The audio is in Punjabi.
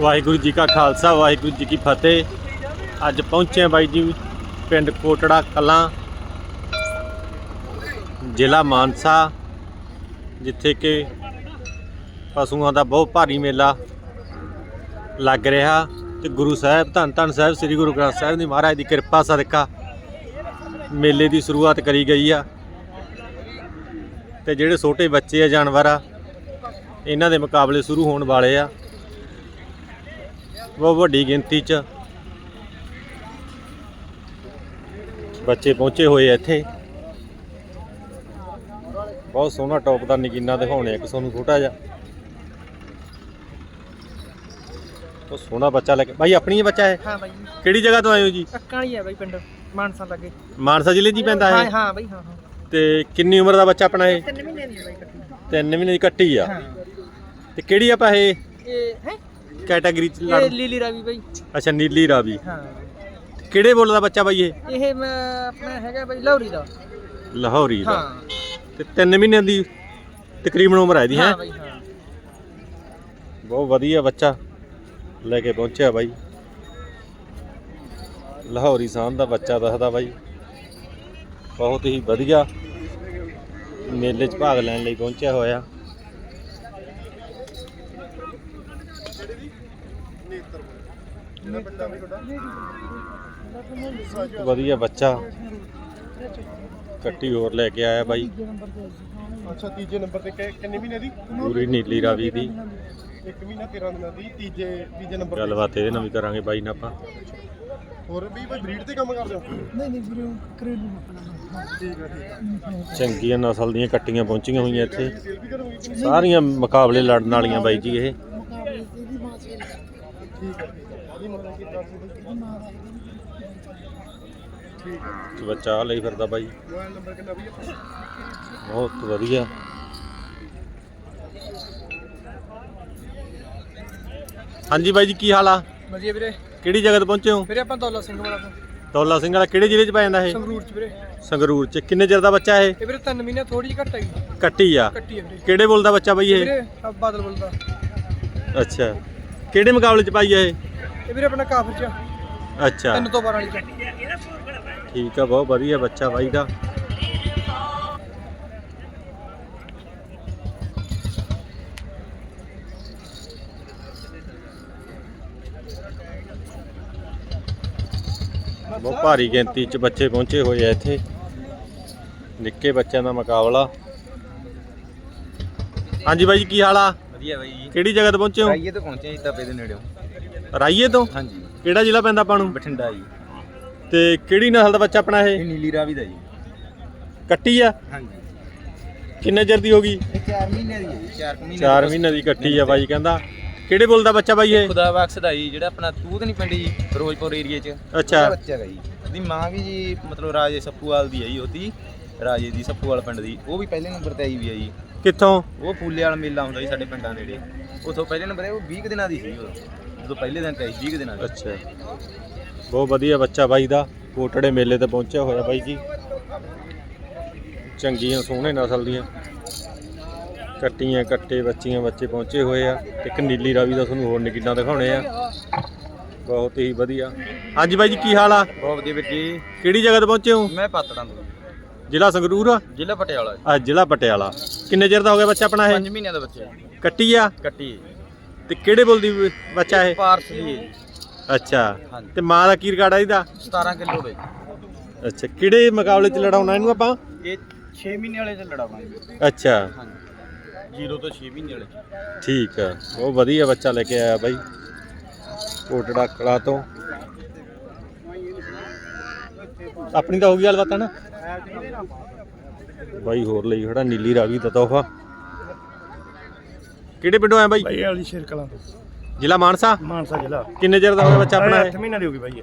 ਵਾਹਿਗੁਰੂ ਜੀ ਕਾ ਖਾਲਸਾ, ਵਾਹਿਗੁਰੂ ਜੀ ਕੀ ਫਤਿਹ। ਅੱਜ ਪਹੁੰਚੇ ਬਾਈ ਜੀ ਪਿੰਡ ਕੋਟੜਾ ਕਲਾਂ, ਜ਼ਿਲ੍ਹਾ ਮਾਨਸਾ, ਜਿੱਥੇ ਕਿ ਪਸ਼ੂਆਂ ਦਾ ਬਹੁਤ ਭਾਰੀ ਮੇਲਾ ਲੱਗ ਰਿਹਾ ਤੇ ਗੁਰੂ ਸਾਹਿਬ, ਧੰਨ ਧੰਨ ਸਾਹਿਬ, ਸ੍ਰੀ ਗੁਰੂ ਗ੍ਰੰਥ ਸਾਹਿਬ ਦੀ ਮਹਾਰਾਜ ਦੀ ਕਿਰਪਾ ਸਦਕਾ ਮੇਲੇ ਦੀ ਸ਼ੁਰੂਆਤ ਕਰੀ ਗਈ ਆ। ਤੇ ਜਿਹੜੇ ਛੋਟੇ ਬੱਚੇ ਆ, ਜਾਨਵਰ ਆ, ਇਹਨਾਂ ਦੇ ਮੁਕਾਬਲੇ ਸ਼ੁਰੂ ਹੋਣ ਵਾਲੇ ਆ। ਬਹੁਤ ਵੱਡੀ ਗਿਣਤੀ 'ਚ ਬੱਚੇ ਪਹੁੰਚੇ ਹੋਏ ਆ ਇੱਥੇ। ਬਹੁਤ ਸੋਹਣਾ ਟੌਪ ਦਾ ਨਗੀਨਾ ਦਿਖਾਉਣੇ ਇੱਕ ਤੁਹਾਨੂੰ ਛੋਟਾ ਜਿਹਾ। ਉਹ ਸੋਹਣਾ ਬੱਚਾ ਲੈ ਕੇ ਭਾਈ ਆਪਣੀ ਹੀ ਬੱਚਾ ਹੈ ਹਾਂ ਬਾਈ ਕਿਹੜੀ ਜਗ੍ਹਾ ਤੋਂ ਆਏ ਹੋ ਜੀ? ਅੱਕਾਂ ਹੈ ਬਾਈ ਪਿੰਡ ਮਾਨਸਾ ਲੱਗੇ। ਮਾਨਸਾ ਜ਼ਿਲ੍ਹੇ 'ਚ ਹੀ ਪੈਂਦਾ ਹਾਂ ਹੈ ਹਾਂ ਬਾਈ ਹਾਂ ਹਾਂ। ਤੇ ਕਿੰਨੀ ਉਮਰ ਦਾ ਬੱਚਾ ਆਪਣਾ ਇਹ? ਤਿੰਨ ਮਹੀਨੇ ਦੀ ਹੈ ਬਾਈ ਕੱਟੀ ਤਿੰਨ ਮਹੀਨੇ ਦੀ ਕੱਟੀ ਆ। ਹਾਂ। ਤੇ ਕਿਹੜੀ ਆਪਾਂ ਇਹ ਇਹ ਹੈ ਕੈਟਾਗਰੀ ਚ ਇਹ ਲੜ ਲੀਲੀ ਰਾਵੀ ਬਾਈ। ਅੱਛਾ ਨੀਲੀ ਰਾਵੀ। ਹਾਂ। ਕਿਹੜੇ ਬੋਲ ਦਾ ਬੱਚਾ ਬਾਈ ਇਹ? ਇਹ ਮੈਂ ਆਪਣਾ ਹੈਗਾ ਬਾਈ ਲੌਰੀ ਦਾ। ਲਾਹੌਰੀ ਦਾ। ਹਾਂ। ਤੇ ਤਿੰਨ ਮਹੀਨਿਆਂ ਦੀ ਤਕਰੀਬਨ ਉਮਰ ਹੈ ਦੀ ਹੈ? ਹਾਂ ਬਾਈ ਹਾਂ। ਬਹੁਤ ਵਧੀਆ ਬੱਚਾ ਲੈ ਕੇ ਪਹੁੰਚਿਆ ਬਾਈ। ਲਾਹੌਰੀ ਸਾਨ ਦਾ ਬੱਚਾ ਦੱਸਦਾ ਬਾਈ। ਬਹੁਤ ਹੀ ਵਧੀਆ ਮੇਲੇ 'ਚ ਭਾਗ ਲੈਣ ਲਈ ਪਹੁੰਚਿਆ ਹੋਇਆ। ਵਧੀਆ ਬੱਚਾ। ਕੱਟੀ ਹੋਰ ਲੈ ਕੇ ਆਇਆ ਬਾਈ। ਅੱਛਾ ਤੀਜੇ ਨੰਬਰ ਤੇ ਕਿ- ਕਿੰਨੇ ਮਹੀਨੇ ਦੀ? ਪੂਰੀ ਨੀਲੀ ਰਾਵੀ ਦੀ। ਇੱਕ ਮਹੀਨਾ 13 ਦਿਨਾਂ ਦੀ। ਤੀਜੇ ਤੀਜੇ ਨੰਬਰ ਤੇ। ਗੱਲਬਾਤ ਇਹਦੇ ਨਾਲ ਵੀ ਕਰਾਂਗੇ ਬਾਈ ਨਾਲ ਆਪਾਂ। ਹੋਰ ਵੀ ਕੋਈ ਬਰੀਡ ਤੇ ਕੰਮ ਕਰਦੇ ਹੋ? ਨਹੀਂ ਨਹੀਂ ਵੀਰੇ ਕਰੇਲੂ ਆਪਣਾ। ਠੀਕ ਹੈ ਠੀਕ ਹੈ ਚੰਗੀਆਂ ਨਸਲ ਦੀਆਂ ਕੱਟੀਆਂ ਪਹੁੰਚੀਆਂ ਹੋਈਆਂ ਇੱਥੇ। ਸੇਲ ਵੀ ਕਰੋਗੇ ਸਾਰੀਆਂ ਮੁਕਾਬਲੇ ਲੜਨ ਵਾਲੀਆਂ ਬਾਈ ਜੀ ਇਹ ਮੁਕਾਬਲੇ ਇਹਦੀ ਮਾਂ ਸੇਲ ਠੀਕ ਹੈ ਠੀਕ ਹੈ। ਉਹਦੀ ਮਤਲਬ ਕਿ ਦੱਸ ਦਿਓ ਇਹਦੀ ਮਾਂ ਦਾ ਠੀਕ ਹੈ ਤੇ ਬੱਚਾ ਆਹ ਲਈ ਫਿਰਦਾ ਬਾਈ। ਮੋਬਾਈਲ ਨੰਬਰ ਕਿੰਨਾ ਵੀ ਹੈ ਬਹੁਤ ਵਧੀਆ। ਹਾਂਜੀ ਬਾਈ ਜੀ ਕੀ ਹਾਲ ਆ? ਵਧੀਆ ਵੀਰੇ। ਕਿਹੜੀ ਜਗ੍ਹਾ ਤੇ ਪਹੁੰਚੇ ਹੋ? ਵੀਰੇ ਆਪਾਂ ਦੌਲਾ ਸਿੰਘ ਵਾਲਾ ਤੋਂ। ਦੌਲਾ ਸਿੰਘ ਵਾਲਾ ਕਿਹੜੇ ਜ਼ਿਲ੍ਹੇ 'ਚ ਪੈ ਜਾਂਦਾ ਇਹ? ਸੰਗਰੂਰ ਚ ਵੀਰੇ। ਸੰਗਰੂਰ 'ਚ। ਕਿੰਨੇ ਚਿਰ ਦਾ ਬੱਚਾ ਇਹ? ਇਹ ਵੀਰੇ ਤਿੰਨ ਮਹੀਨੇ ਥੋੜੀ ਜਿਹੀ ਘੱਟ ਹੈਗੀ ਕੱਟੀ ਆ। ਕੱਟੀ ਹੈ ਵੀਰੇ। ਕਿਹੜੇ ਬੋਲਦਾ ਬੱਚਾ ਬਾਈ ਇਹ? ਵੀਰੇ ਬਾਦਲ ਬੋਲਦਾ ਅੱਛਾ। ਕਿਹੜੇ ਮੁਕਾਬਲੇ 'ਚ ਪਾਈ ਆ ਇਹ? ਇਹ ਵੀਰੇ ਆਪਣਾ ਕਾਫਰ ਚ। ਅੱਛਾ। ਤਿੰਨ ਤੋਂ 12 ਵਾਲੀ ਚ। ਠੀਕ ਆ ਬਹੁਤ ਵਧੀਆ ਬੱਚਾ ਬਾਈ ਦਾ। ਬਹੁਤ ਭਾਰੀ ਗਿਣਤੀ ਚ ਬੱਚੇ ਪਹੁੰਚੇ ਹੋਏ ਆ ਇੱਥੇ। ਨਿੱਕੇ ਬੱਚਿਆਂ ਦਾ ਮੁਕਾਬਲਾ। ਹਾਂਜੀ ਬਾਈ ਜੀ ਕੀ ਹਾਲ ਆ? ਵਧੀਆ ਬਾਈ ਜੀ। ਕਿਹੜੀ ਜਗ੍ਹਾ ਤੇ ਪਹੁੰਚੇ ਹੋ? ਰਾਈਏ ਤੋਂ ਪਹੁੰਚੇ ਜੀ ਤਪੇ ਦੇ ਨੇੜਿਓਂ। ਰਾਈਏ ਤੋਂ? ਹਾਂਜੀ। ਕਿਹੜਾ ਜ਼ਿਲ੍ਹਾ ਪੈਂਦਾ ਆਪਾਂ ਨੂੰ? ਬਠਿੰਡਾ ਜੀ। ਤੇ ਕਿਹੜੀ ਨਸਲ ਦਾ ਬੱਚਾ ਆਪਣਾ ਇਹ? ਇਹ ਨੀਲੀ ਰਾਵੀ ਦਾ ਜੀ। ਕੱਟੀ ਆ? ਹਾਂਜੀ। ਕਿੰਨੇ ਚਿਰ ਦੀ ਹੋ ਗਈ? ਇਹ 4 ਮਹੀਨੇ ਦੀ ਹੈ ਜੀ 4 ਮਹੀਨੇ 4 ਮਹੀਨੇ ਦੀ ਕੱਟੀ ਆ ਬਾਈ ਕਹਿੰਦਾ। ਕਿਹੜੇ ਬੋਲਦਾ ਬੱਚਾ ਬਾਈ ਇਹ? ਖੁਦਾ ਬਖਸ਼ ਦਾ ਜੀ ਜਿਹੜਾ ਆਪਣਾ ਤੂਤ ਨਹੀਂ ਪਿੰਡ ਜੀ ਫਿਰੋਜ਼ਪੁਰ ਏਰੀਏ 'ਚ। ਅੱਛਾ। ਉਹਦਾ ਬੱਚਾ ਹੈਗਾ ਜੀ। ਉਹਦੀ ਮਾਂ ਵੀ ਜੀ ਮਤਲਬ ਰਾਜੇ ਸੱਪੂਵਾਲ ਦੀ ਹੈ ਜੀ ਉਹਦੀ। ਰਾਜੇ ਦੀ ਸੱਪੂਵਾਲ ਪਿੰਡ ਦੀ। ਉਹ ਵੀ ਪਹਿਲੇ ਨੰਬਰ ਤੇ ਆਈ ਵੀ ਹੈ ਜੀ। ਕਿੱਥੋਂ? ਉਹ ਫੂਲੇ ਵਾਲਾ ਮੇਲਾ ਹੁੰਦਾ ਜੀ ਸਾਡੇ ਪਿੰਡਾਂ ਨੇੜੇ। ਉਥੋਂ ਪਹਿਲੇ ਨੰਬਰ ਉਹ 20 ਕੁ ਦਿਨਾਂ ਦੀ ਸੀ ਉਹ। ਜਦੋਂ ਪਹਿਲੇ ਦਿਨ ਆਈ 20 ਕੁ ਦਿਨਾਂ ਦੀ। ਅੱਛਾ। ਬਹੁਤ ਵਧੀਆ ਬੱਚਾ ਬਾਈ ਦਾ। ਕੋਟੜੇ ਮੇਲੇ ਤੇ ਪਹੁੰਚਿਆ ਹੋਇਆ ਬਾਈ ਜੀ। ਚੰਗੀਆਂ ਸੋਹਣੇ ਨਸਲ ਦੀਆਂ। ਕੱਟੀਆਂ ਕੱਟੇ ਬੱਚੀਆਂ ਬੱਚੇ ਪਹੁੰਚੇ ਹੋਏ ਆ। ਇੱਕ ਨੀਲੀ ਰਾਵੀ ਦਾ ਤੁਹਾਨੂੰ ਹੋਰ ਨਗੀਨਾ ਦਿਖਾਉਣੇ ਆ। ਬਹੁਤ ਹੀ ਵਧੀਆ। ਹਾਂਜੀ ਬਾਈ ਜੀ ਕੀ ਹਾਲ ਆ? ਬਹੁਤ ਵਧੀਆ ਵੀਰ ਜੀ। ਕਿਹੜੀ ਜਗ੍ਹਾ ਤੇ ਪਹੁੰਚੇ ਹੋ? ਮੈਂ ਪਾਤੜਾਂ ਤੋਂ। ਜ਼ਿਲ੍ਹਾ ਸੰਗਰੂਰ? ਜ਼ਿਲ੍ਹਾ ਪਟਿਆਲਾ ਜੀ। ਆ ਜ਼ਿਲ੍ਹਾ ਪਟਿਆਲਾ। ਕਿੰਨੇ ਚਿਰ ਦਾ ਹੋ ਗਿਆ ਬੱਚਾ ਆਪਣਾ 5 ਇਹ ਮਹੀਨਿਆਂ ਦਾ ਬੱਚਾ ਕੱਟੀ ਆ? ਕੱਟੀ ਤੇ ਕਿਹੜੇ ਬੋਲਦੀ ਬੱਚਾ ਇਹ? ਪਾਰਸ ਦੀ ਹੈ ਜੀ। ਅੱਛਾ। ਹਾਂਜੀ। ਤੇ ਮਾਂ ਦਾ ਕੀ ਰਿਕਾਰਡ ਆ ਇਹਦਾ? 17 ਕਿਲੋ ਦੇ। ਅੱਛਾ ਕਿਹੜੇ ਮੁਕਾਬਲੇ 'ਚ ਲੜਾਉਣਾ ਇਹਨੂੰ ਆਪਾਂ? ਇਹ 6 ਮਹੀਨੇ ਵਾਲੇ ਚ ਲੜਾਵਾਂਗੇ। ਅੱਛਾ। ਹਾਂਜੀ। 0 ਤੋਂ 6 ਮਹੀਨੇ ਵਾਲੇ ਠੀਕ ਆ। ਬਹੁਤ ਵਧੀਆ ਬੱਚਾ ਲੈ ਕੇ ਆਇਆ ਬਾਈ। ਕੋਟੜਾ ਕਲਾ ਤੋਂ। ਆਪਣੀ ਤਾਂ ਹੋ ਗਈ ਗੱਲਬਾਤ ਹੈ ਨਾ ਬਾਈ ਹੋਰ ਲਈ ਖੜਾ ਨੀਲੀ ਰਾਵੀ ਦਾ ਤੋਹਫਾ। ਕਿਹੜੇ ਪਿੰਡੋਂ ਆਇਆ ਬਾਈ? ਭਾਈ ਵਾਲੀ ਸ਼ੇਰ ਕਲਾਂ ਤੋਂ। ਜ਼ਿਲ੍ਹਾ ਮਾਨਸਾ? ਮਾਨਸਾ ਜ਼ਿਲ੍ਹਾ। ਕਿੰਨੇ ਚਿਰ ਦਾ ਹੋ ਗਿਆ ਬੱਚਾ ਆਪਣਾ 8 ਇਹ? ਮਹੀਨਾ ਦੀ ਹੋ ਗਈ ਭਾਈ ਇਹ।